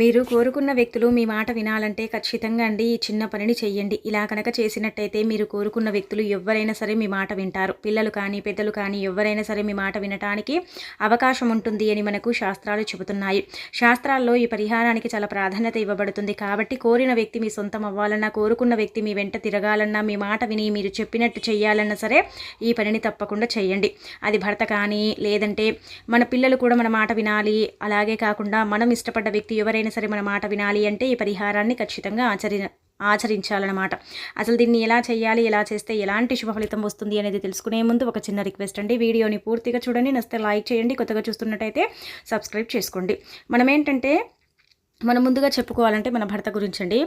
మీరు కోరుకున్న వ్యక్తులు మీ మాట వినాలంటే ఖచ్చితంగా అండి ఈ చిన్న పనిని చెయ్యండి. ఇలా కనుక చేసినట్టయితే మీరు కోరుకున్న వ్యక్తులు ఎవరైనా సరే మీ మాట వింటారు. పిల్లలు కానీ పెద్దలు కానీ ఎవరైనా సరే మీ మాట వినటానికి అవకాశం ఉంటుంది అని మనకు శాస్త్రాలు చెబుతున్నాయి. శాస్త్రాల్లో ఈ పరిహారానికి చాలా ప్రాధాన్యత ఇవ్వబడుతుంది. కాబట్టి కోరిన వ్యక్తి మీ సొంతం అవ్వాలన్నా కోరుకున్న వ్యక్తి మీ వెంట తిరగాలన్నా మీ మాట విని మీరు చెప్పినట్టు చేయాలన్నా సరే ఈ పనిని తప్పకుండా చేయండి అది భర్త కానీ లేదంటే మన పిల్లలు కూడా మన మాట వినాలి. అలాగే కాకుండా మనం ఇష్టపడ్డ వ్యక్తి ఎవరైనా సరే మన మాట వినాలి అంటే ఈ పరిహారాన్ని ఖచ్చితంగా ఆచరి ఆచరించాలన్నమాట. అసలు దీన్ని ఎలా చేయాలి ఎలా చేస్తే ఎలాంటి శుభ ఫలితం వస్తుంది అనేది తెలుసుకునే ముందు ఒక చిన్న రిక్వెస్ట్ అండి. వీడియోని పూర్తిగా చూడండి నస్తే లైక్ చేయండి. కొత్తగా చూస్తున్నట్టయితే సబ్స్క్రైబ్ చేసుకోండి. మనం ఏంటంటే మనం ముందుగా చెప్పుకోవాలంటే మన భర్త గురించి అండి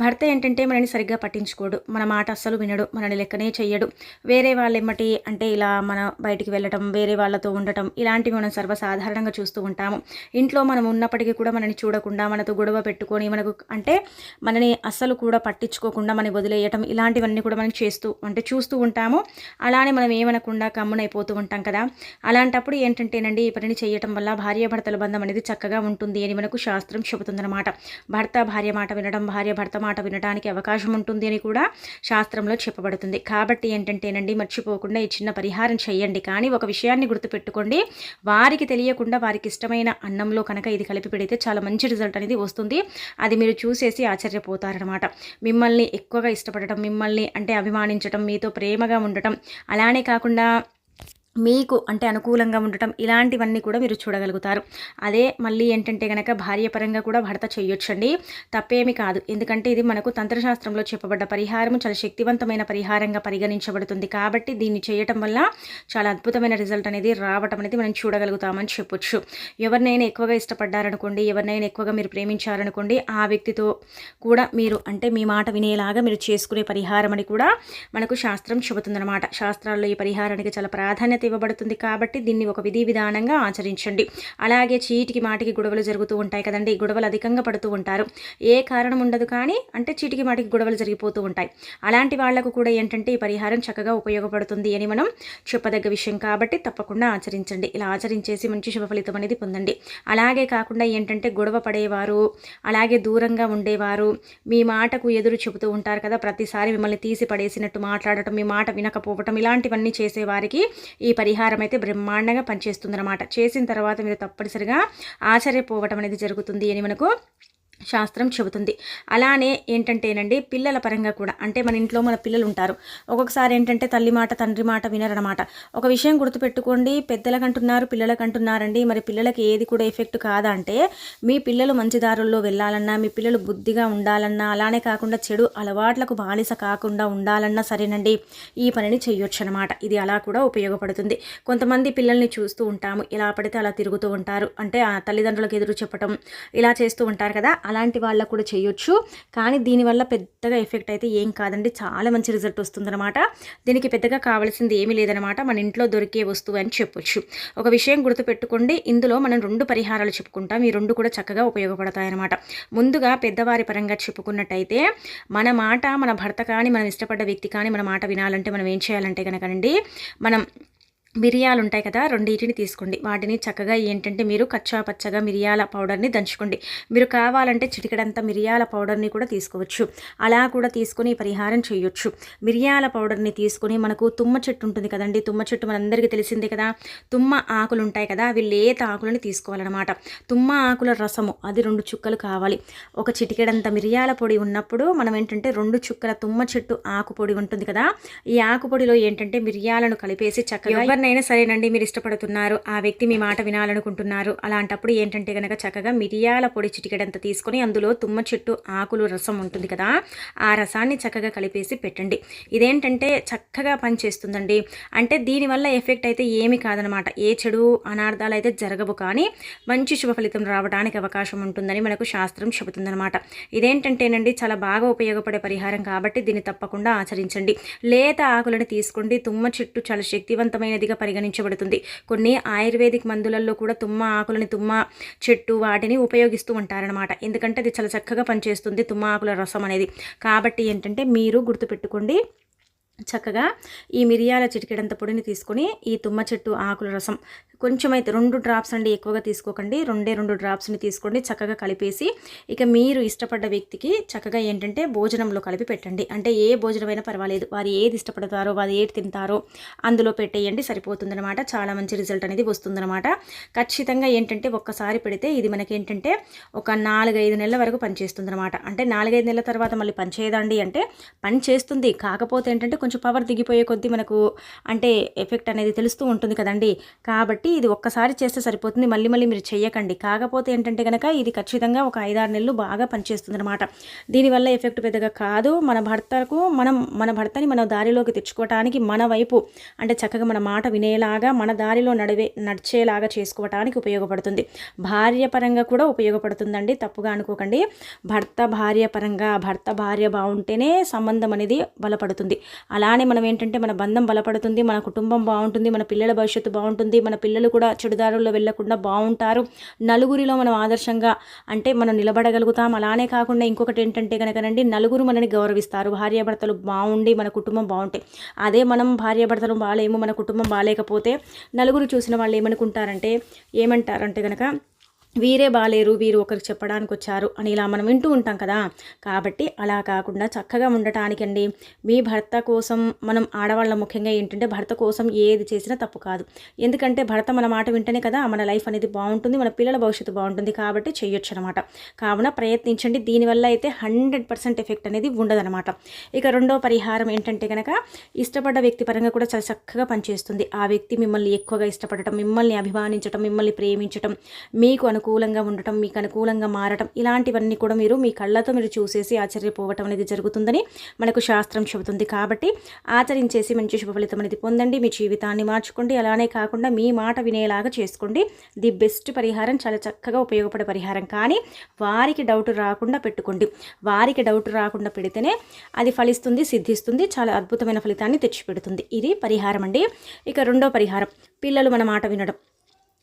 భర్త ఏంటంటే మనని సరిగ్గా పట్టించుకోడు. మన మాట అస్సలు వినడు. మనని లెక్కనే చెయ్యడు. వేరే వాళ్ళు ఎమ్మటి అంటే ఇలా మన బయటికి వెళ్ళటం వేరే వాళ్ళతో ఉండటం ఇలాంటివి మనం సర్వసాధారణంగా చూస్తూ ఉంటాము. ఇంట్లో మనం ఉన్నప్పటికీ కూడా మనని చూడకుండా మనతో గొడవ పెట్టుకొని మనకు అంటే మనని అస్సలు కూడా పట్టించుకోకుండా మనం వదిలేయటం ఇలాంటివన్నీ కూడా మనం చేస్తూ అంటే చూస్తూ ఉంటాము. అలానే మనం ఏమనకుండా కమ్మునైపోతూ ఉంటాం కదా. అలాంటప్పుడు ఏంటంటేనండి ఈ పనిని చేయటం వల్ల భార్యాభర్తల బంధం అనేది చక్కగా ఉంటుంది అని మనకు శాస్త్రం చెబుతుంది. ఉంటుందన్నమాట భర్త భార్య మాట వినడం భార్య భర్త మాట వినడానికి అవకాశం ఉంటుంది అని కూడా శాస్త్రంలో చెప్పబడుతుంది. కాబట్టి ఏంటంటేనండి మర్చిపోకుండా ఈ చిన్న పరిహారం చేయండి. కానీ ఒక విషయాన్ని గుర్తుపెట్టుకోండి. వారికి తెలియకుండా వారికి ఇష్టమైన అన్నంలో కనుక ఇది కలిపి పెడితే చాలా మంచి రిజల్ట్ అనేది వస్తుంది. అది మీరు చూసేసి ఆశ్చర్యపోతారనమాట మిమ్మల్ని ఎక్కువగా ఇష్టపడటం మిమ్మల్ని అంటే అభిమానించటం మీతో ప్రేమగా ఉండటం అలానే కాకుండా మీకు అంటే అనుకూలంగా ఉండటం ఇలాంటివన్నీ కూడా మీరు చూడగలుగుతారు. అదే మళ్ళీ ఏంటంటే కనుక భార్యపరంగా కూడా భర్త చేయొచ్చండి. తప్పేమి కాదు. ఎందుకంటే ఇది మనకు తంత్రశాస్త్రంలో చెప్పబడ్డ పరిహారం చాలా శక్తివంతమైన పరిహారంగా పరిగణించబడుతుంది. కాబట్టి దీన్ని చేయటం వల్ల చాలా అద్భుతమైన రిజల్ట్ అనేది రావటం అనేది మనం చూడగలుగుతామని చెప్పొచ్చు. ఎవరినైనా ఎక్కువగా ఇష్టపడ్డారనుకోండి ఎవరినైనా ఎక్కువగా మీరు ప్రేమించారనుకోండి ఆ వ్యక్తితో కూడా మీరు అంటే మీ మాట వినేలాగా మీరు చేసుకునే పరిహారం అని కూడా మనకు శాస్త్రం చెబుతుందన్నమాట. శాస్త్రాల్లో ఈ పరిహారానికి చాలా ప్రాధాన్యత ప్రాధాన్యత ఇవ్వబడుతుంది కాబట్టి దీన్ని ఒక విధి విధానంగా ఆచరించండి. అలాగే చీటికి మాటికి గొడవలు జరుగుతూ ఉంటాయి కదండి. గొడవలు అధికంగా పడుతూ ఉంటారు. ఏ కారణం ఉండదు కానీ అంటే చీటికి మాటికి గొడవలు జరిగిపోతూ ఉంటాయి. అలాంటి వాళ్ళకు కూడా ఏంటంటే ఈ పరిహారం చక్కగా ఉపయోగపడుతుంది అని మనం చెప్పదగ్గ విషయం కాబట్టి తప్పకుండా ఆచరించండి. ఇలా ఆచరించేసి మంచి శుభ ఫలితం అనేది పొందండి. అలాగే కాకుండా ఏంటంటే గొడవ పడేవారు అలాగే దూరంగా ఉండేవారు మీ మాటకు ఎదురు చెబుతూ ఉంటారు కదా ప్రతిసారి మిమ్మల్ని తీసి పడేసినట్టు మాట్లాడటం మీ మాట వినకపోవటం ఇలాంటివన్నీ చేసేవారికి ఈ ఈ పరిహారం అయితే బ్రహ్మాండంగా పనిచేస్తుందన్నమాట. చేసిన తర్వాత మీరు తప్పనిసరిగా ఆశ్చర్యపోవటం అనేది జరుగుతుంది అని మనకు శాస్త్రం చెబుతుంది. అలానే ఏంటంటేనండి పిల్లల పరంగా కూడా అంటే మన ఇంట్లో మన పిల్లలు ఉంటారు. ఒక్కొక్కసారి ఏంటంటే తల్లి మాట తండ్రి మాట వినరనమాట ఒక విషయం గుర్తుపెట్టుకోండి పెద్దలకంటున్నారు పిల్లలకంటున్నారండి. మరి పిల్లలకి ఏది కూడా ఎఫెక్ట్ కాదా అంటే మీ పిల్లలు మంచి దారుల్లో వెళ్ళాలన్నా మీ పిల్లలు బుద్ధిగా ఉండాలన్నా అలానే కాకుండా చెడు అలవాట్లకు బానిస కాకుండా ఉండాలన్నా సరేనండి ఈ పనిని చేయొచ్చు అనమాట ఇది అలా కూడా ఉపయోగపడుతుంది. కొంతమంది పిల్లల్ని చూస్తూ ఉంటాము. ఎలా పడితే అలా తిరుగుతూ ఉంటారు. అంటే ఆ తల్లిదండ్రులకు ఎదురు చెప్పటం ఇలా చేస్తూ ఉంటారు కదా అలాంటి వాళ్ళకు కూడా చేయొచ్చు. కానీ దీనివల్ల పెద్దగా ఎఫెక్ట్ అయితే ఏం కాదండి. చాలా మంచి రిజల్ట్ వస్తుందన్నమాట. దీనికి పెద్దగా కావాల్సింది ఏమీ లేదనమాట మన ఇంట్లో దొరికే వస్తువు అని చెప్పొచ్చు. ఒక విషయం గుర్తుపెట్టుకోండి. ఇందులో మనం రెండు పరిహారాలు చెప్పుకుంటాం. ఈ రెండు కూడా చక్కగా ఉపయోగపడతాయన్నమాట. ముందుగా పెద్దవారి పరంగా చెప్పుకున్నట్టయితే మన మాట మన భర్త కానీ మనం ఇష్టపడ్డ వ్యక్తి కానీ మన మాట వినాలంటే మనం ఏం చేయాలంటే కనుకనండి మనం మిరియాలు ఉంటాయి కదా రెండింటిని తీసుకోండి. వాటిని చక్కగా ఏంటంటే మీరు కచ్చా పచ్చగా మిరియాల పౌడర్ని దంచుకోండి. మీరు కావాలంటే చిటికడంత మిరియాల పౌడర్ని కూడా తీసుకోవచ్చు. అలా కూడా తీసుకొని పరిహారం చేయొచ్చు. మిరియాల పౌడర్ని తీసుకొని మనకు తుమ్మ చెట్టు ఉంటుంది కదండి తుమ్మ చెట్టు మనందరికీ తెలిసిందే కదా. తుమ్మ ఆకులు ఉంటాయి కదా అవి లేత ఆకులని తీసుకోవాలన్నమాట. తుమ్మ ఆకుల రసము అది రెండు చుక్కలు కావాలి. ఒక చిటికెడంత మిరియాల పొడి ఉన్నప్పుడు మనం ఏంటంటే రెండు చుక్కల తుమ్మ చెట్టు ఆకు పొడి ఉంటుంది కదా ఈ ఆకు పొడిలో ఏంటంటే మిరియాలను కలిపేసి చక్కగా ఎవరినైనా సరేనండి మీరు ఇష్టపడుతున్నారు ఆ వ్యక్తి మీ మాట వినాలనుకుంటున్నారు. అలాంటప్పుడు ఏంటంటే కనుక చక్కగా మిరియాల పొడి చిటికెడంత తీసుకొని అందులో తుమ్మ చెట్టు ఆకులు రసం ఉంటుంది కదా ఆ రసాన్ని చక్కగా కలిపేసి పెట్టండి. ఇదేంటంటే చక్కగా పనిచేస్తుందండి. అంటే దీనివల్ల ఎఫెక్ట్ అయితే ఏమి కాదనమాట. ఏ చెడు అనార్థాలు అయితే జరగవు కానీ మంచి శుభ ఫలితం రావడానికి అవకాశం ఉంటుందని మనకు శాస్త్రం చెబుతుందనమాట. ఇదేంటంటేనండి చాలా బాగా ఉపయోగపడే పరిహారం కాబట్టి దీన్ని తప్పకుండా ఆచరించండి. లేత ఆకులను తీసుకోండి. తుమ్మ చెట్టు చాలా శక్తివంతమైనది ఔషధిగా పరిగణించబడుతుంది. కొన్ని ఆయుర్వేదిక్ మందులలో కూడా తుమ్మ ఆకులని తుమ్మ చెట్టు వాటిని ఉపయోగిస్తూ ఉంటారనమాట ఎందుకంటే అది చాలా చక్కగా పనిచేస్తుంది తుమ్మ ఆకుల రసం అనేది. కాబట్టి ఏంటంటే మీరు గుర్తుపెట్టుకోండి చక్కగా ఈ మిరియాల చిటికెడంత పొడిని తీసుకొని ఈ తుమ్మ చెట్టు ఆకుల రసం కొంచెం అయితే రెండు డ్రాప్స్ అండి ఎక్కువగా తీసుకోకండి. రెండే రెండు డ్రాప్స్ని తీసుకోండి. చక్కగా కలిపేసి ఇక మీరు ఇష్టపడ్డ వ్యక్తికి చక్కగా ఏంటంటే భోజనంలో కలిపి పెట్టండి. అంటే ఏ భోజనమైనా పర్వాలేదు. వారు ఏది ఇష్టపడతారో వారు ఏది తింటారో అందులో పెట్టేయండి. సరిపోతుందనమాట చాలా మంచి రిజల్ట్ అనేది వస్తుందన్నమాట. ఖచ్చితంగా ఏంటంటే ఒక్కసారి పెడితే ఇది మనకి ఏంటంటే ఒక నాలుగైదు నెలల వరకు పనిచేస్తుందనమాట అంటే నాలుగైదు నెలల తర్వాత మళ్ళీ పనిచేయదండి అంటే పని చేస్తుంది. కాకపోతే ఏంటంటే కొంచెం పవర్ దిగిపోయే కొద్దీ మనకు అంటే ఎఫెక్ట్ అనేది తెలుస్తూ ఉంటుంది కదండి. కాబట్టి ఇది ఒక్కసారి చేస్తే సరిపోతుంది. మళ్ళీ మళ్ళీ మీరు చేయకండి కాకపోతే ఏంటంటే కనుక ఇది ఖచ్చితంగా ఒక ఐదారు నెలలు బాగా పనిచేస్తుంది అనమాట దీనివల్ల ఎఫెక్ట్ పెద్దగా కాదు. మన భర్తకు మనం మన భర్తని మన దారిలోకి తెచ్చుకోవటానికి మన వైపు అంటే చక్కగా మన మాట వినేలాగా మన దారిలో నడివే నడిచేలాగా చేసుకోవటానికి ఉపయోగపడుతుంది. భార్య పరంగా కూడా ఉపయోగపడుతుందండి. తప్పుగా అనుకోకండి. భర్త భార్య పరంగా భర్త భార్య బాగుంటేనే సంబంధం అనేది బలపడుతుంది. అలానే మనం ఏంటంటే మన బంధం బలపడుతుంది మన కుటుంబం బాగుంటుంది మన పిల్లల భవిష్యత్తు బాగుంటుంది మన పిల్లలు కూడా చెడుదారుల్లో వెళ్ళకుండా బాగుంటారు. నలుగురిలో మనం ఆదర్శంగా అంటే మనం నిలబడగలుగుతాం. అలానే కాకుండా ఇంకొకటి ఏంటంటే కనుకనండి నలుగురు మనని గౌరవిస్తారు. భార్యాభర్తలు బాగుండి మన కుటుంబం బాగుంటాయి అదే మనం భార్యాభర్తలు బాగాలేము మన కుటుంబం బాగాలేకపోతే నలుగురు చూసిన వాళ్ళు ఏమనుకుంటారంటే ఏమంటారంటే కనుక వీరే బాలేరు వీరు ఒకరికి చెప్పడానికి వచ్చారు అని ఇలా మనం వింటూ ఉంటాం కదా. కాబట్టి అలా కాకుండా చక్కగా ఉండటానికండి. మీ భర్త కోసం మనం ఆడవాళ్ళ ముఖ్యంగా ఏంటంటే భర్త కోసం ఏది చేసినా తప్పు కాదు. ఎందుకంటే భర్త మన మాట వింటేనే కదా మన లైఫ్ అనేది బాగుంటుంది మన పిల్లల భవిష్యత్తు బాగుంటుంది కాబట్టి చేయొచ్చు అనమాట కావున ప్రయత్నించండి. దీనివల్ల అయితే హండ్రెడ్ పర్సెంట్ ఎఫెక్ట్ అనేది ఉండదనమాట. ఇక రెండో పరిహారం ఏంటంటే కనుక ఇష్టపడ్డ వ్యక్తి పరంగా కూడా చాలా చక్కగా పనిచేస్తుంది. ఆ వ్యక్తి మిమ్మల్ని ఎక్కువగా ఇష్టపడటం మిమ్మల్ని అభిమానించటం మిమ్మల్ని ప్రేమించటం మీకు అనుకూలంగా ఉండటం మీకు అనుకూలంగా మారటం ఇలాంటివన్నీ కూడా మీరు మీ కళ్ళతో మీరు చూసేసి ఆశ్చర్యపోవటం అనేది జరుగుతుందని మనకు శాస్త్రం చెబుతుంది. కాబట్టి ఆచరించేసి మంచి శుభ ఫలితం అనేది పొందండి. మీ జీవితాన్ని మార్చుకోండి. అలానే కాకుండా మీ మాట వినేలాగా చేసుకోండి. ది బెస్ట్ పరిహారం చాలా చక్కగా ఉపయోగపడే పరిహారం. కానీ వారికి డౌట్ రాకుండా పెట్టుకోండి. వారికి డౌట్ రాకుండా పెడితేనే అది ఫలిస్తుంది సిద్ధిస్తుంది చాలా అద్భుతమైన ఫలితాన్ని తెచ్చిపెడుతుంది. ఇది పరిహారం అండి. ఇక రెండో పరిహారం. పిల్లలు మన మాట వినడం.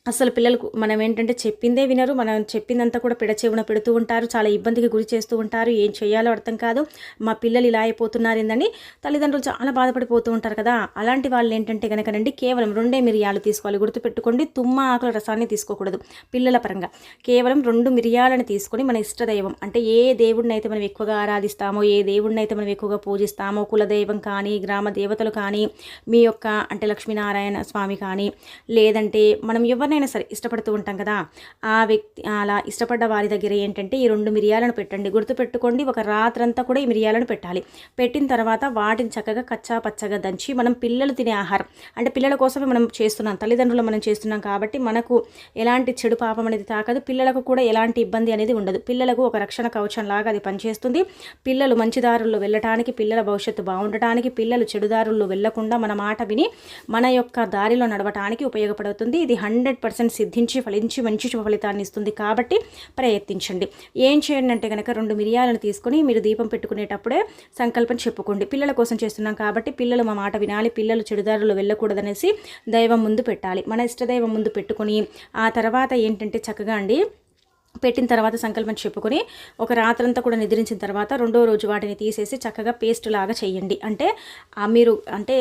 అసలు పిల్లలకు మనం ఏంటంటే చెప్పిందే వినరు. మనం చెప్పిందంతా కూడా పిడచేవున పెడుతూ ఉంటారు. చాలా ఇబ్బందికి గురి చేస్తూ ఉంటారు. ఏం చేయాలో అర్థం కాదు. మా పిల్లలు ఇలా అయిపోతున్నారు ఏందని తల్లిదండ్రులు చాలా బాధపడిపోతూ ఉంటారు కదా. అలాంటి వాళ్ళు ఏంటంటే కనుకనండి కేవలం రెండే మిరియాలు తీసుకోవాలి. గుర్తుపెట్టుకోండి తుమ్మ ఆకుల రసాన్ని తీసుకోకూడదు పిల్లల పరంగా. కేవలం రెండు మిరియాలను తీసుకొని మన ఇష్టదైవం అంటే ఏ దేవుడిని అయితే మనం ఎక్కువగా ఆరాధిస్తామో ఏ దేవుడిని అయితే మనం ఎక్కువగా పూజిస్తామో కులదైవం కానీ గ్రామ దేవతలు కానీ మీ యొక్క అంటే లక్ష్మీనారాయణ స్వామి కానీ లేదంటే మనం ఎవరిని ఎవరినైనా సరే ఇష్టపడుతూ ఉంటాం కదా. ఆ వ్యక్తి అలా ఇష్టపడ్డ వారి దగ్గర ఏంటంటే ఈ రెండు మిరియాలను పెట్టండి. గుర్తుపెట్టుకోండి ఒక రాత్రంతా కూడా ఈ మిరియాలను పెట్టాలి. పెట్టిన తర్వాత వాటిని చక్కగా కచ్చా పచ్చగా దంచి మనం పిల్లలు తినే ఆహారం. అంటే పిల్లల కోసమే మనం చేస్తున్నాం తల్లిదండ్రులు మనం చేస్తున్నాం కాబట్టి మనకు ఎలాంటి చెడు పాపం అనేది తాకదు. పిల్లలకు కూడా ఎలాంటి ఇబ్బంది అనేది ఉండదు. పిల్లలకు ఒక రక్షణ కవచం లాగా అది పనిచేస్తుంది. పిల్లలు మంచి దారుల్లో వెళ్ళటానికి పిల్లల భవిష్యత్తు బాగుండటానికి పిల్లలు చెడుదారుల్లో వెళ్ళకుండా మన మాట విని మన యొక్క దారిలో నడవటానికి ఉపయోగపడుతుంది. ఇది హండ్రెడ్ పర్సెంట్ సిద్ధించి ఫలించి మంచి శుభ ఫలితాన్ని ఇస్తుంది కాబట్టి ప్రయత్నించండి. ఏం చేయండి అంటే కనుక రెండు మిరియాలను తీసుకొని మీరు దీపం పెట్టుకునేటప్పుడే సంకల్పం చెప్పుకోండి. పిల్లల కోసం చేస్తున్నాం కాబట్టి పిల్లలు మా మాట వినాలి పిల్లలు చెడుదారులు వెళ్ళకూడదనేసి దైవం ముందు పెట్టాలి. మన ఇష్టదైవం ముందు పెట్టుకొని ఆ తర్వాత ఏంటంటే చక్కగా అండి పెట్టిన తర్వాత సంకల్పం చెప్పుకొని ఒక రాత్రంతా కూడా నిద్రించిన తర్వాత రెండో రోజు వాటిని తీసేసి చక్కగా పేస్ట్ లాగా చేయండి. అంటే మీరు అంటే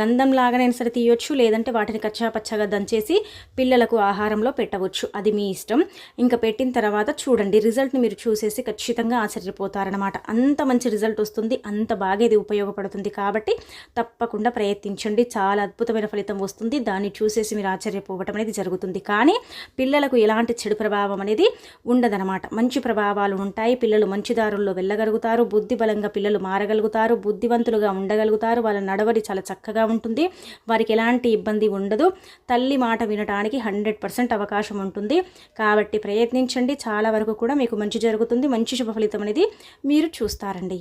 గంధం లాగానైనా సరే తీయొచ్చు లేదంటే వాటిని కచ్చా పచ్చగా దంచేసి పిల్లలకు ఆహారంలో పెట్టవచ్చు. అది మీ ఇష్టం. ఇంకా పెట్టిన తర్వాత చూడండి రిజల్ట్ని మీరు చూసేసి ఖచ్చితంగా ఆశ్చర్యపోతారనమాట అంత మంచి రిజల్ట్ వస్తుంది అంత బాగా ఇది ఉపయోగపడుతుంది కాబట్టి తప్పకుండా ప్రయత్నించండి. చాలా అద్భుతమైన ఫలితం వస్తుంది. దాన్ని చూసేసి మీరు ఆశ్చర్యపోవటం అనేది జరుగుతుంది. కానీ పిల్లలకు ఎలాంటి చెడు ప్రభావం అనేది ఉండదనమాట మంచి ప్రభావాలు ఉంటాయి. పిల్లలు మంచి దారుల్లో వెళ్ళగలుగుతారు. బుద్ధి బలంగా పిల్లలు మారగలుగుతారు. బుద్ధివంతులుగా ఉండగలుగుతారు. వాళ్ళ నడవడి చాలా చక్కగా ఉంటుంది. వారికి ఎలాంటి ఇబ్బంది ఉండదు. తల్లి మాట వినటానికి హండ్రెడ్ పర్సెంట్ అవకాశం ఉంటుంది. కాబట్టి ప్రయత్నించండి. చాలా వరకు కూడా మీకు మంచి జరుగుతుంది. మంచి శుభ ఫలితం అనేది మీరు చూస్తారండి.